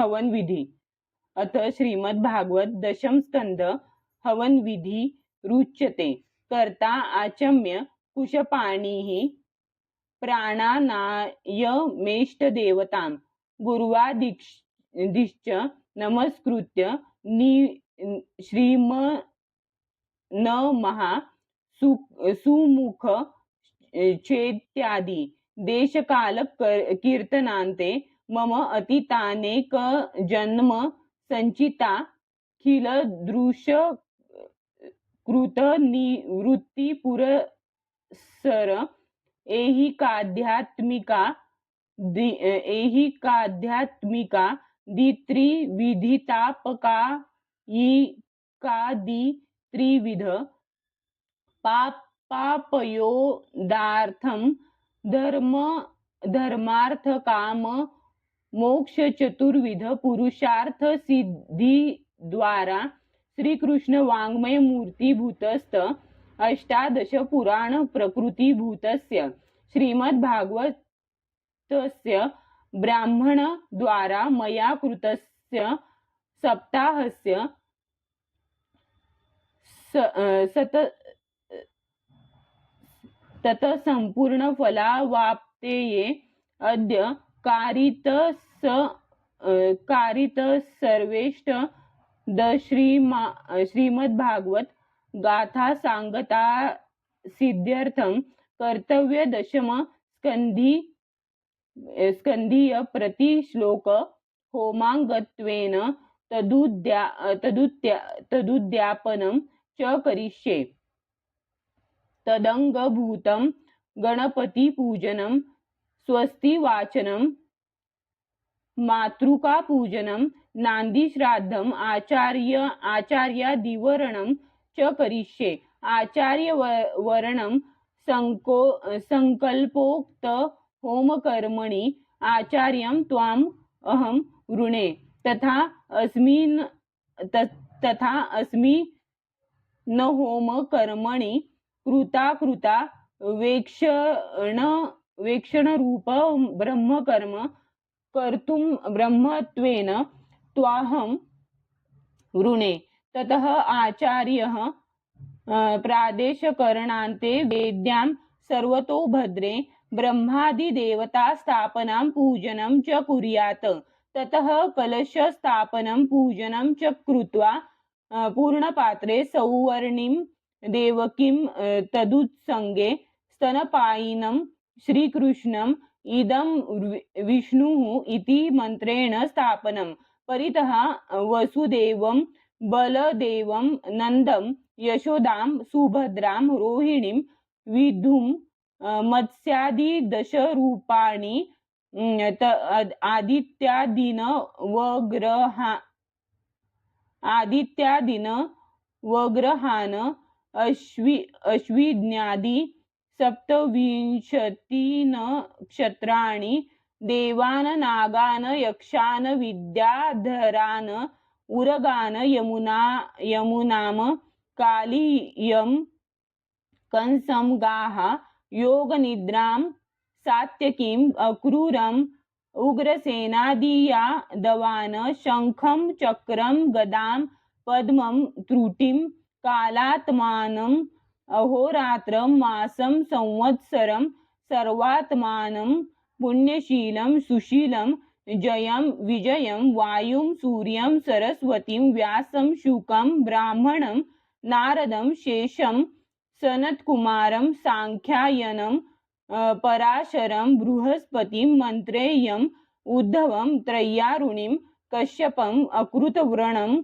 हवन विधी अथ श्रीमद भागवत दशम स्कंद हवन विधी रुच्यते. करता आचम्य कुशपाणीः प्राणानायमेष्टदेवतां गुरुवादिश्च नमस्कृत्य नि श्रीम न महा सु सुमुख चेत्यादी. देशकाल कर- कीर्तनान्ते मम अतीतानेक जन्म संचिता खिल दृश कृत निवृत्ती पुरसर ऐहिकाध्यात्मिका दि- ऐहिकाध्यात्मिका दित्रिविधितापका इकादि त्रिविध पाप पापयोदार्थम धर्म धर्मार्थ काम मोक्ष चतुर्विध पुरुषार्थ सिद्धी द्वारा श्रीकृष्ण वाङ्मय मूर्तीभूतस्त अष्टादश पुराण प्रकृतीभूतस्य भूतस्य श्रीमद् ब्राह्मण द्वारा मया कृतस्य सप्ताहस्य स- सत तत संपूर्ण फलावाप्तेये अद्य कारित स कारित सर्वेष्ट द श्रीमा श्रीमद्भागवत गाथा सांगता सिद्ध्यर्थम कर्तव्य दशम स्कंधी स्कंधीय प्रतिश्लोक होमांगत्वेन तदुद्या तदुद्या तदुद्यापनं च करिष्ये। तदङ्गभूतं गणपतिपूजनं स्वस्तिवाचनं मातृकापूजनं नान्दीश्राद्धम् आचार्य आचार्यादिवरणं च करिष्ये। आचार्य वरणं संको संकल्पोक्त होमकर्मणि आचार्यं त्वाम् अहं ऋणे। तथा अस्मिन् त- तथा अस्मि न होमकर्मणि कृता कृता वेक्षण वेक्षणरूप ब्रह्मकर्म कर्तुं ब्रह्मत्वेन त्वाहं वृणे। ततः आचार्यः प्रादेशकरणान्ते वेद्यां सर्वतो भद्रे ब्रह्मादिदेवतास्थापनां पूजनं च कुर्यात्। ततः कलशस्थापनं पूजनं च कृत्वा पूर्णपात्रे सौवर्णिं देवकीं तदुत्सङ्गे स्तनपायिनं श्रीकृष्णम् इदं विष्णुः इति मन्त्रेण स्थापनं परितः वसुदेवं बलदेवं नन्दं यशोदां सुभद्रां रोहिणीं विधुं मत्स्यादिदशरूपाणि अं, त- वग्रहा आदित्यादिन वग्रहान अश्वि अश्विज्ञादि सप्तविंशतीन नक्षत्राणि देवान नागान यक्षान विद्याधरान उरगान यमुना यमुनाम कालियम कंसम गाः योगनिद्रां सात्यकीम् अक्रूरम् उग्रसेनादिया दवान शङ्खं चक्रं गदां पद्मं त्रुटिं कालात्मानं अहोरात्रं मासं संवत्सरं सर्वात्मानं पुण्यशीलं सुशीलं जयं विजयं वायुं सूर्यं सरस्वतीं व्यासं शुकं ब्राह्मणं नारदं शेषं सनत्कुमारं साङ्ख्यायनं पराशरं बृहस्पतिं मन्त्रेयम् उद्धवं त्रय्यारुणिं कश्यपम् अकृतव्रणं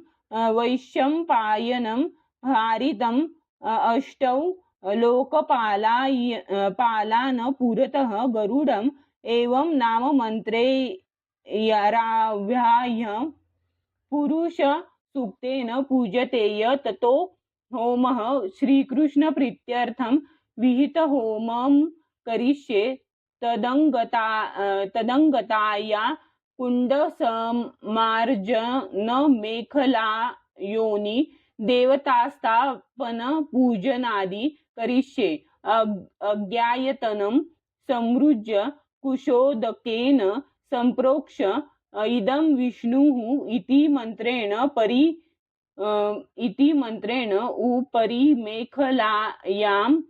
वैशम्पायनं हारितं अष्टौ लोकपालाय पालान पुरतः गरुडम् एवं नाम मन्त्रे यराव्याह्य पुरुष सूक्तेन पूजतेय ततो होमः श्रीकृष्णप्रीत्यर्थं विहितहोमं करिष्ये तदङ्गता तदङ्गताया कुण्डसमार्जन मेखला योनि देवतास्थापन पूजनादि करिष्ये। अग- अज्ञायतनं समृज्य कुशोदकेन सम्प्रोक्ष इदं विष्णुः इति मन्त्रेण परि इति मन्त्रेण उपरिमेखलायां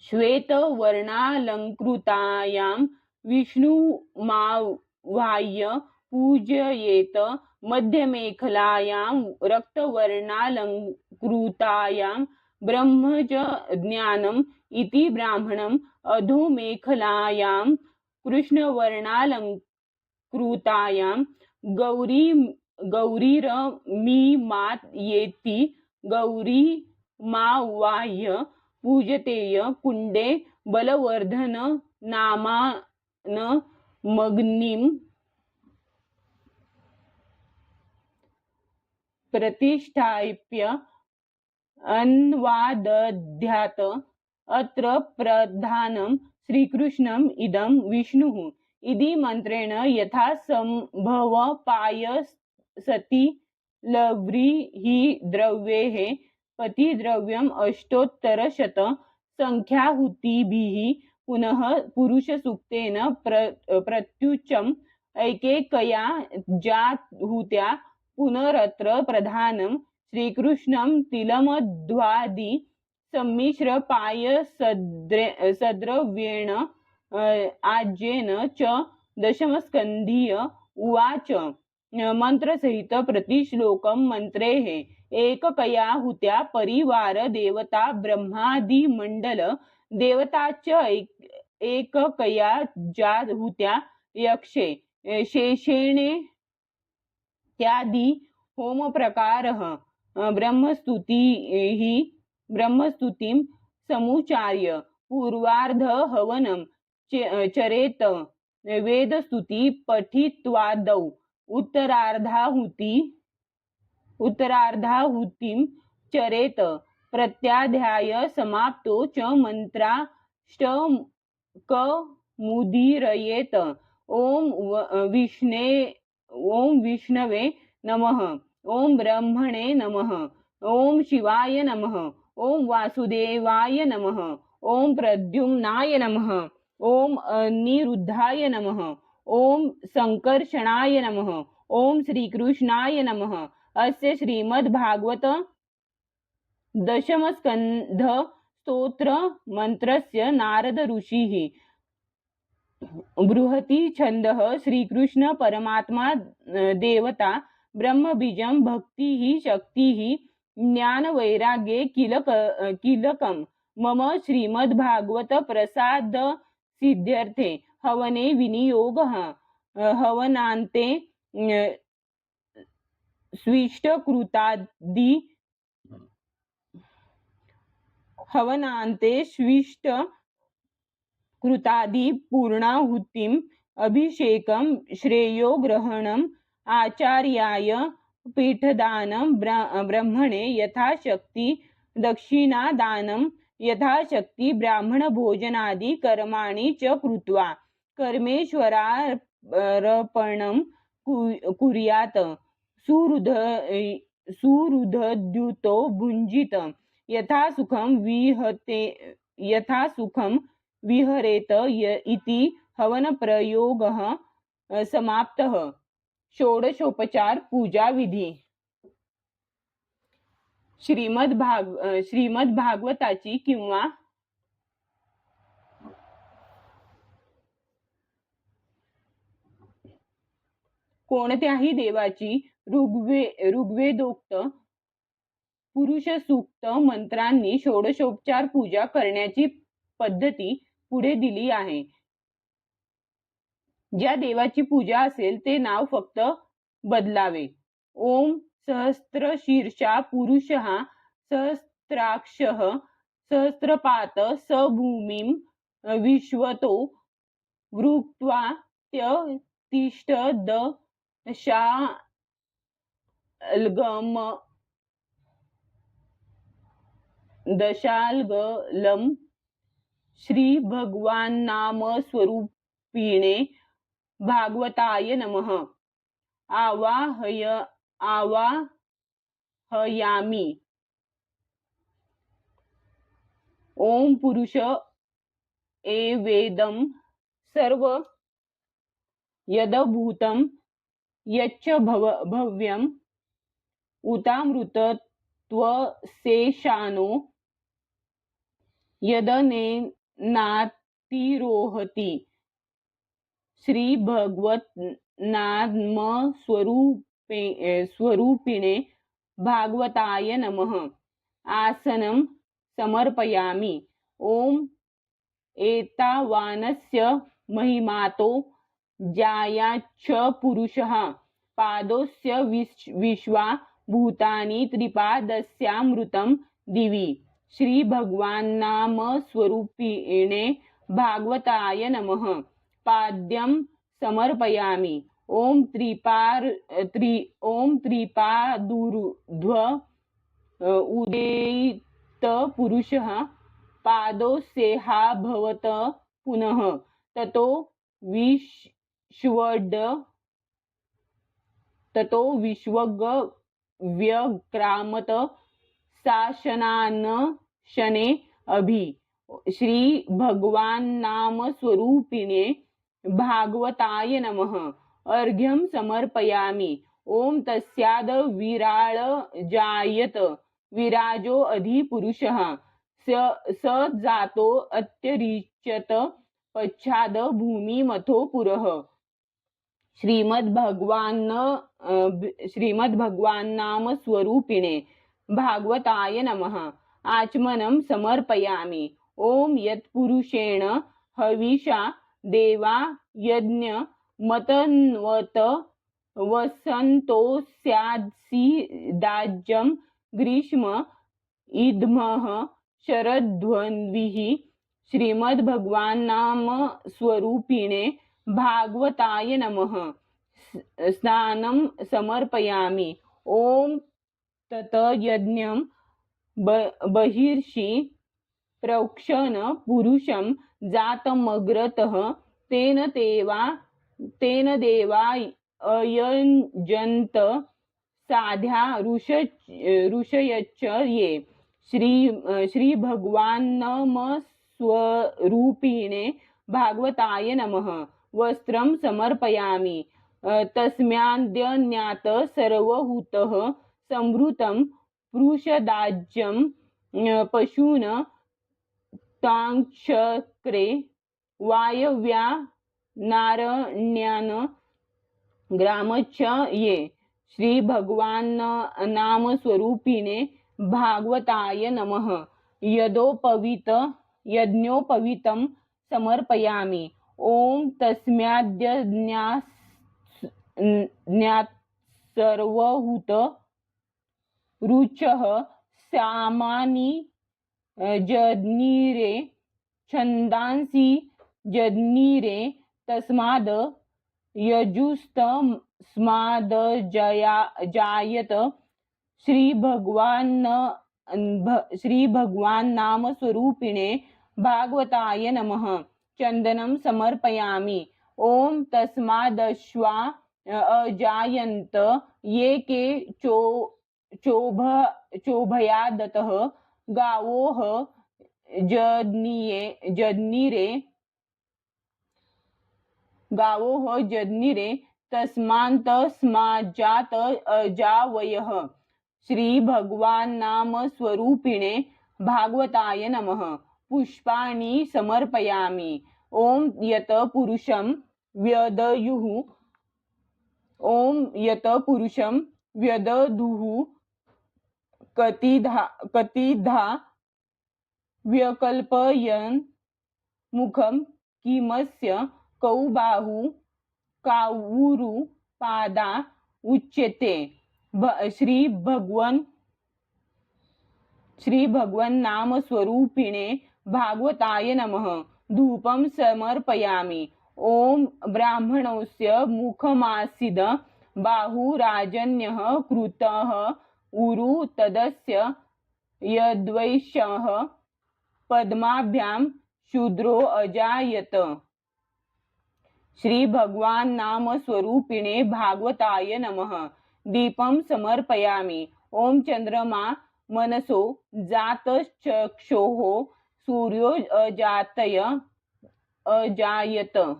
श्वेतवर्णालङ्कृतायां विष्णुमावाह्य पूजयेत मध्यमेखलायां रक्तवर्णालङ्कृतायां ब्रह्मज ज्ञानम् इति ब्राह्मणम् अधोमेखलायां कृष्णवर्णालङ्कृतायां गौरी गौरीरमीमायेति गौरी मावाह्य पूजतेय कुण्डे बलवर्धन नामान मग्निं प्रतिष्ठाप्य अन्वादध्यात अत्र प्रधानं श्रीकृष्णम् इदं विष्णुः। इति मन्त्रेण यथा सम्भवपाय सति लव्रीहि द्रव्येः पतिद्रव्यम् अष्टोत्तरशत सङ्ख्याहुतिभिः पुनः पुरुषसूक्तेन प्र प्रत्युच्चम् ऐकेकया जाहुत्या पुनरत्र प्रधानं श्रीकृष्णं तिलमद्वादी सम्मिश्र पायसद्रे सद्रव्येण आज्येन च दशमस्कंधीय उवाच मंत्रसहित प्रतिश्लोकं मंत्रे एककया हुत्या परिवार देवता ब्रह्मादी मंडल देवता च एक- एककया जाहुत्या यक्षे शेषेणे त्यादि होमप्रकारः हि ब्रह्मस्तुतिं समुचार्य पूर्वार्ध हवनं च- चरेत वेदस्तुति पठित्वादौ उत्तरार्धाहुति उत्तरार्धाहुतिं चरेत प्रत्याध्याय समाप्तो च मन्त्राष्टकमुदीरयेत ॐ व- विष्णे ॐ विष्णवे नमः ॐ ब्रह्मणे नमः ॐ शिवाय नमः ॐ वासुदेवाय नमः ॐ प्रद्युम्नाय नमः ॐ अनिरुद्धाय नमः ॐ संकर्षणाय नमः ॐ श्रीकृष्णाय नमः अस्य श्रीमद्भागवत दशमस्कन्ध स्तोत्र मंत्रस्य नारद ऋषिः बृहती छन्दः श्रीकृष्ण परमात्मा देवता ब्रह्मबीजं भक्तिः शक्तिः ज्ञानवैराग्ये किलक अ, किलकं। मम श्रीमद्भागवत प्रसाद सिद्ध्यर्थे हवने विनियोगः अ, स्विष्टकृतादि। हवनान्ते स्विष्ट कृतादि पूर्णाहुतिम् अभिषेकं श्रेयो ग्रहणम आचार्याय पीठदानं ब्रा ब्रह्मणे यथाशक्ति दक्षिणादानं यथाशक्ति ब्राह्मणभोजनादि कर्माणि च कृत्वा कर्मेश्वरार्पणं कुर्यात कुर्यात्। सुहृद सुहृदद्युतो भुञ्जित। यथा सुखं विहते यथा सुखं विहरेत इति हवनप्रयोगः अ, समाप्तः। षोडशोपचार पूजा विधी श्रीमद भाग श्रीमद भागवताची किंवा कोणत्याही देवाची ऋग्वे ऋग्वेदोक्त पुरुष सूक्त मंत्रांनी षोडशोपचार पूजा करण्याची पद्धती पुढे दिली आहे. ज्या देवाची पूजा असेल ते नाव फक्त बदलावे. ओम सहस्त्र शीर्षा पुरुष सहस्त्राक्ष सहस्त्रपात सभूमी विश्वतो वृत्वा तिष्ठ द शाल्गम दशाल्गलं श्री भगवान नाम स्वरूपिणे भागवताय नमः। आवाहय आवाहयामि। ओम पुरुष एवेदं सर्व यदभूतं यच्च भव भव्यम् उतामृतत्वशेषानो यदनेनातिरोहति श्रीभगवन्नामस्वरूपे स्वरूपिणे भागवताय नमः. आसनं समर्पयामि. ॐ एतावानस्य महिमातो जायाच्छ पुरुषः पादोस्य विश् विश्वा भूतानि त्रिपादस्यामृतं दिवि। श्रीभगवान्नामस्वरूपिणे भागवताय नमः। पाद्यं समर्पयामि। ॐ त्रिपार त्रि ॐ त्रिपादुर्ध्व उदेत पुरुषः पादोस्येहा भवत पुनः। ततो विश्वड ततो विश्वग व्यक्रामत शासनान शने अभि. श्री भगवान नाम स्वरूपिणे भागवताय नमः. अर्घ्यम समर्पयामि. ओम तस्याद विराळ जायत. विराजो अधिपुरुषः. स स जातो अत्यरिच्यत पश्चाद भूमिमथो पुरः. श्रीमद्भगवान् श्रीमद्भगवान्नाम स्वरूपिणे भागवताय नमः. आचमनं समर्पयामि. ॐ यत्पुरुषेण हविषा देवा यज्ञ मतन्वत वसन्तोस्याद्सीदाज्यं ग्रीष्म इद्मः शरद्वन्विः श्रीमद्भगवान्नाम स्वरूपिणे भागवताय नमः. स- स्नानं समर्पयामि. ॐ तत यज्ञं ब- बहिर्षि प्रक्षण पुरुषं जातमग्रतः तेन देवा तेन देवा अयजन्त साध्या ऋष ऋषयच ये। श्री श्री भगवान्नम स्वरूपिणे भागवताय नमः। वस्त्रं समर्पयामि। अ, सर्वहूतः संवृतं पृषदाज्यं पशून तांक्षक्रे वायव्या नारण्यान ग्रामच्च ये। श्री भगवान नाम स्वरूपिणे भागवताय नमः। यदोपवित यज्ञोपवितं समर्पयामि। ॐ तस्माद्यज्ञास् ज्ञात सर्वहूत रुचः सामानि जज्ञिरे छन्दांसि जज्ञिरे तस्माद् यजुस्तस्मादजया जायत श्रीभगवान् भ- श्रीभगवान् नाम स्वरूपिणे भागवताय नमः। चन्दनं समर्पयामि। ॐ तस्मादश्वा अजायन्त ये के चो चोभ चोभयादतः गावोः जज्ञिये जज्ञिरे गावोः जज्ञिरे तस्मान्तस्माज्जात अजावयः। श्रीभगवान् नाम स्वरूपिणे भागवताय नमः। पुष्पाणि समर्पयामि। ॐ यत पुरुषं व्यदयुः। ॐ यत पुरुषं व्यदधुः। कतिधा कतिधा व्यकल्पयन् मुखं किमस्य कौ बाहु कावुरु पादा उच्यते। भ- श्री भगवन श्री भगवन नाम स्वरूपिणे भागवताय नमः। धूपं समर्पयामि। ओम ब्राह्मणस्य मुखमासिद बाहुराजन्यः कृतः उरु तदस्य यद्वैश्यः पद्माभ्याम शूद्रो अजायत। श्री भगवान नाम स्वरूपिणे भागवताय नमः। दीपं समर्पयामि। ओम चन्द्रमा मनसो जातश्चक्षोः सूर्यो अजातय अजायत।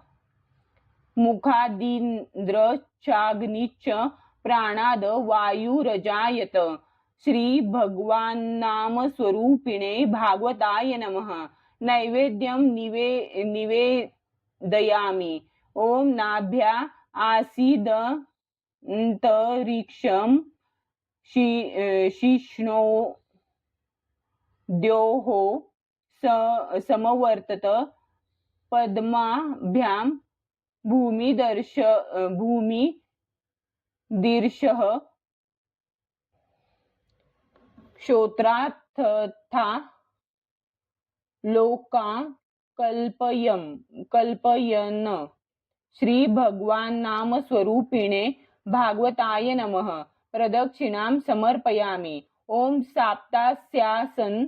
मुखादींद्रचाग्निश्च प्राणाद वायुरजायत श्री भगवान्नामस्वरूपिणे भागवताय नमः। नैवेद्यम निवे निवेदयामि। ओम नाभ्या आसीदन्तरिक्षं शि शिष्णो द्योः स समवर्तत पद्माभ्यां भूमिदर्श भूमिदीर्षः श्रोत्रात्था लोका कल्पयम कल्पयन। श्री भगवान नाम स्वरूपिणे भागवताय नमः। प्रदक्षिणां समर्पयामि। ओम साप्तास्यासन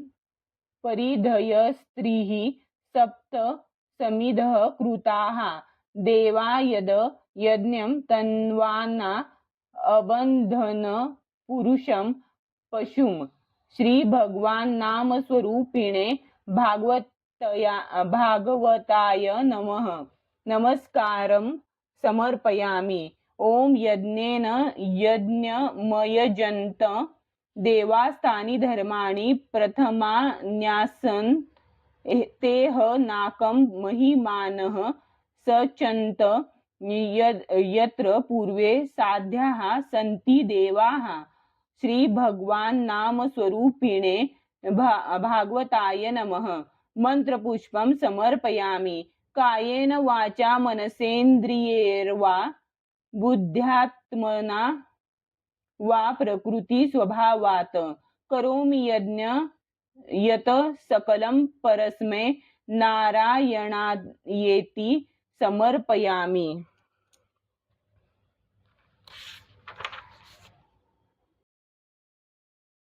परिधय स्त्रीः सप्त समिधः कृताः। देवा यद यज्ञं तन्वाना अबंधन पुरुषं पशुं। श्री भगवान नाम स्वरूपिणे भागवतया भागवताय नमः। नमस्कारं समर्पयामि। ॐ यज्ञेन यज्ञमयजन्त देवास्तानि धर्माणि प्रथमान्यासन्। तेह नाकं महिमानः सचन्त यद् यत्र पूर्वे साध्याः सन्ति देवाः। श्री भगवान नाम स्वरूपिणे भा भागवताय नमः। मन्त्रपुष्पं समर्पयामि। कायेन वाचा मनसेन्द्रियेर्वा बुद्ध्यात्मना वा प्रकृतिस्वभावात्। करोमि यज्ञ यत सकलं परस्मै नारायणायेति समर्पयामि।